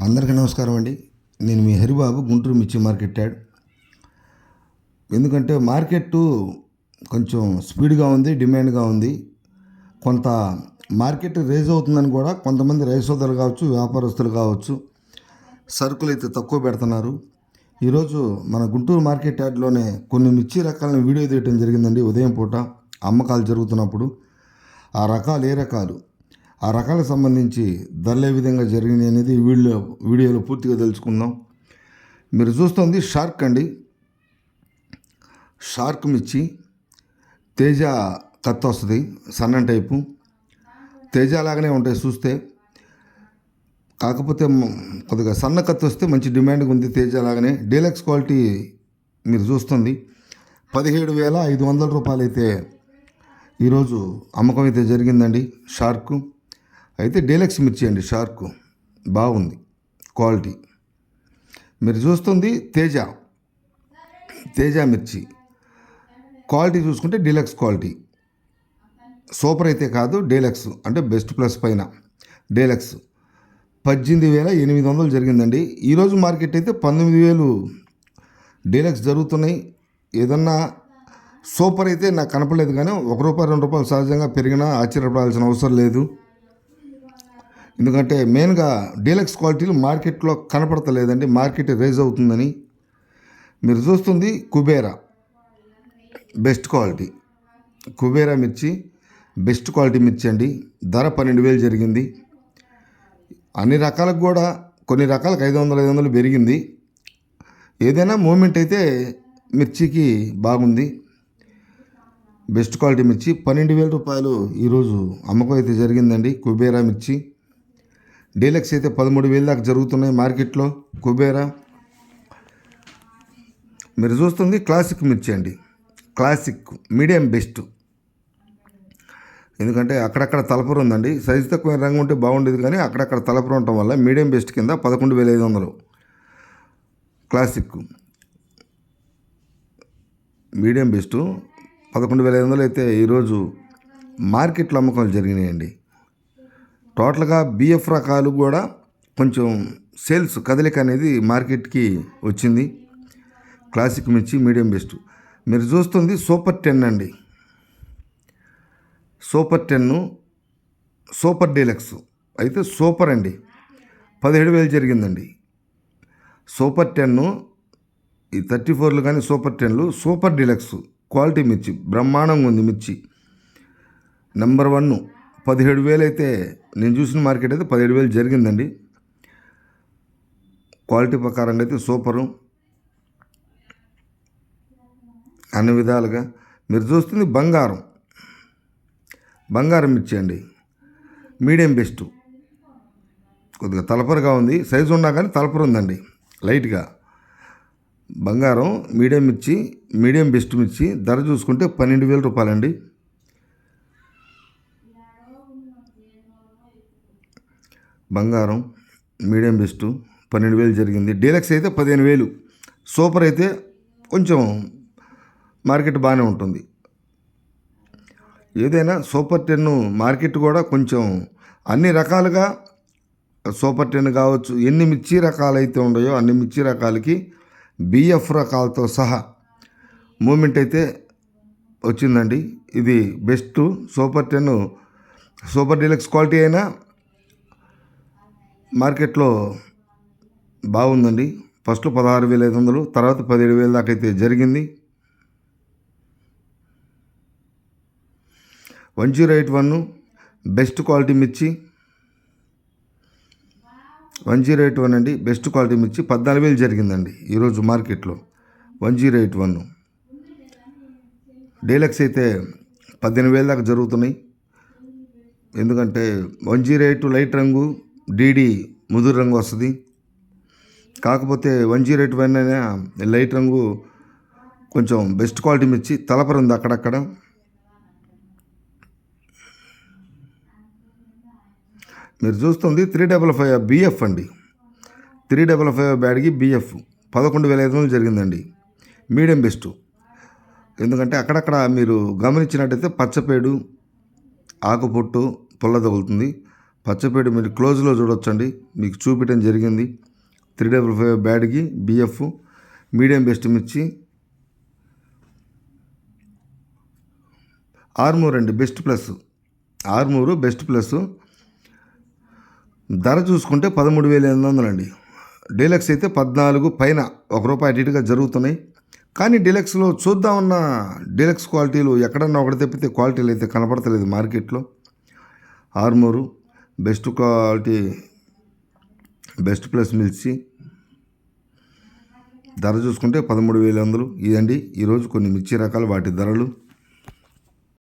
అందరికీ నమస్కారం అండి. నేను మీ హరిబాబు గుంటూరు మిర్చి మార్కెట్ యాడ్. ఎందుకంటే మార్కెట్ కొంచెం స్పీడ్గా ఉంది డిమాండ్గా ఉంది. కొంత మార్కెట్ రేజ్ అవుతుందని కూడా కొంతమంది రైసోదారులు కావచ్చు వ్యాపారస్తులు కావచ్చు సరుకులు అయితే తక్కువ పెడుతున్నారు. ఈరోజు మన గుంటూరు మార్కెట్ యార్డ్లోనే కొన్ని మిర్చి రకాలను వీడియో తీయటం జరిగిందండి. ఉదయం పూట అమ్మకాలు జరుగుతున్నప్పుడు. ఆ రకాలు ఏ రకాలు? ఆ రకాలకు సంబంధించి ధరలు ఏ విధంగా జరిగినాయి అనేది వీడియో వీడియోలో పూర్తిగా తెలుసుకుందాం. మీరు చూస్తుంది షార్క్ అండి. షార్క్ మిర్చి తేజ కత్త వస్తుంది సన్న టైపు. తేజ లాగానే ఉంటాయి చూస్తే. కాకపోతే కొద్దిగా సన్న కత్తి వస్తే మంచి డిమాండ్గా ఉంది తేజ లాగానే డీలక్స్ క్వాలిటీ మీరు చూస్తుంది. పదిహేడు వేల ఐదు వందల రూపాయలు అయితే ఈరోజు అమ్మకం అయితే జరిగిందండి షార్క్. అయితే డీలక్స్ మిర్చి అండి షార్క్. బాగుంది. క్వాలిటీ. మీరు చూస్తుంది తేజ. తేజ మిర్చి. క్వాలిటీ చూసుకుంటే డీలక్స్ క్వాలిటీ. సూపర్ అయితే కాదు డీలక్స్. అంటే బెస్ట్ ప్లస్ పైన. డీలక్స్. పద్దెనిమిది వేల ఎనిమిది వందలు జరిగిందండి. ఈరోజు మార్కెట్ అయితే పంతొమ్మిది వేలు డీలక్స్ జరుగుతున్నాయి. ఏదన్నా సూపర్ అయితే నాకు కనపడలేదు కానీ ఒక రూపాయి రెండు రూపాయలు సహజంగా పెరిగినా ఆశ్చర్యపడాల్సిన అవసరం లేదు. ఎందుకంటే మెయిన్గా డీలక్స్ క్వాలిటీలు మార్కెట్లో కనపడతలేదండి. మార్కెట్ రైజ్ అవుతుందని మీరు చూస్తుంది కుబేరా. Best quality. కుబేరా మిర్చి బెస్ట్ క్వాలిటీ మిర్చి అండి. ధర పన్నెండు వేలు జరిగింది. అన్ని రకాలకు కూడా కొన్ని రకాలకు ఐదు వందలు ఐదు వందలు పెరిగింది. ఏదైనా మూమెంట్ అయితే మిర్చికి బాగుంది. బెస్ట్ క్వాలిటీ మిర్చి పన్నెండు వేల రూపాయలు ఈరోజు అమ్మకం అయితే జరిగిందండి. కుబేరా మిర్చి. డీలక్స్ అయితే పదమూడు వేల దాకా జరుగుతున్నాయి మార్కెట్లో. కుబేరా మీరు చూస్తుంది క్లాసిక్ మిర్చి అండి. Classic medium best. ఎందుకంటే అక్కడక్కడ తలపరు ఉందండి. సైజు తక్కువ రంగు ఉంటే బాగుండేది కానీ అక్కడక్కడ తలపరు ఉండటం వల్ల మీడియం బెస్ట్ కింద పదకొండు వేల ఐదు వందలు. క్లాసిక్ మీడియం బెస్ట్ పదకొండు వేల ఐదు వందలు అయితే ఈరోజు మార్కెట్లో అమ్మకాలు జరిగినాయండి. టోటల్గా బిఎఫ్ రకాలు కూడా కొంచెం సేల్స్ కదలిక అనేది మార్కెట్కి వచ్చింది. క్లాసిక్ మిర్చి మీడియం బెస్ట్. మీరు చూస్తుంది సూపర్ టెన్ అండి. Super ten super deluxe. అయితే సూపర్ అండి. పదిహేడు వేలు జరిగిందండి. సూపర్ టెన్ను ఈ థర్టీ ఫోర్లు కానీ సూపర్ టెన్లు సూపర్ డీలక్స్ క్వాలిటీ మిర్చి బ్రహ్మాండంగా ఉంది మిర్చి. నెంబర్ వన్ పదిహేడు వేలు అయితే నేను చూసిన మార్కెట్ అయితే పదిహేడు వేలు జరిగిందండి. క్వాలిటీ ప్రకారంగా అయితే సూపరు. అన్ని విధాలుగా. మీరు చూస్తుంది బంగారం. బంగారం ఇచ్చేయండి. Medium best. కొద్దిగా తలపరగా ఉంది. సైజు ఉన్నా కానీ తలపర ఉందండి. లైట్గా. బంగారం మీడియం ఇచ్చి మీడియం బెస్ట్ మిర్చి ధర చూసుకుంటే పన్నెండు వేల రూపాయలండి. బంగారం మీడియం బెస్ట్ పన్నెండు వేలు జరిగింది. డీలక్స్ అయితే పదిహేను వేలు. సూపర్ అయితే కొంచెం మార్కెట్ బాగానే ఉంటుంది. ఏదైనా సూపర్ టెన్ మార్కెట్ కూడా కొంచెం అన్ని రకాలుగా సూపర్ టెన్ కావచ్చు ఎన్ని మిర్చి రకాలు అయితే ఉన్నాయో అన్ని మిర్చి రకాలకి బిఎఫ్ రకాలతో సహా మూమెంట్ అయితే వచ్చిందండి. ఇది best super ten super deluxe quality అయినా మార్కెట్లో బాగుందండి. ఫస్ట్ పదహారు వేల ఐదు వందలు తర్వాత పదిహేడు వేల దాకా అయితే జరిగింది. One zero eight one best quality మిర్చి. వన్ జీరో ఎయిట్ వన్ అండి బెస్ట్ క్వాలిటీ మిర్చి పద్నాలుగు వేలు జరిగిందండి ఈరోజు మార్కెట్లో. One zero eight one. Deluxe అయితే పద్దెనిమిది వేల దాకా జరుగుతున్నాయి. ఎందుకంటే వన్ జీరో ఎయిట్ లైట్ రంగు డీడీ ముదురు రంగు వస్తుంది. కాకపోతే వన్ జీరో ఎయిట్ వన్ అయినా లైట్ రంగు కొంచెం బెస్ట్ క్వాలిటీ మిర్చి తలపర ఉంది అక్కడక్కడ. మీరు చూస్తుంది త్రీ డబల్ ఫైవ్ బిఎఫ్ అండి. త్రీ డబల్ ఫైవ్ బ్యాడ్కి బిఎఫ్ పదకొండు వేల ఐదు వందలు జరిగిందండి. Medium best. ఎందుకంటే అక్కడక్కడ మీరు గమనించినట్టయితే పచ్చపేడు ఆకుపొట్టు పుల్ల తగులుతుంది. పచ్చపేట మీరు క్లోజ్లో చూడొచ్చండి. మీకు చూపించడం జరిగింది. త్రీ డబుల్ ఫైవ్ బ్యాడ్కి బిఎఫ్ మీడియం బెస్ట్ మిర్చి ఆర్మూర్ అండి best plus. Armoor best plus. ధర చూసుకుంటే పదమూడు వేల ఎనిమిది వందలండి. డీలక్స్ అయితే పద్నాలుగు పైన ఒక రూపాయి అటు ఇటుగా జరుగుతున్నాయి. కానీ డీలక్స్లో చూద్దామన్న డీలక్స్ క్వాలిటీలు ఎక్కడన్నా ఒకటి తెప్పితే క్వాలిటీలు అయితే కనపడతలేదు మార్కెట్లో. Armoor best quality best plus మిర్చి ధర చూసుకుంటే పదమూడు వేల వందలు. ఇదండి. ఈరోజు కొన్ని మిర్చి రకాలు వాటి ధరలు.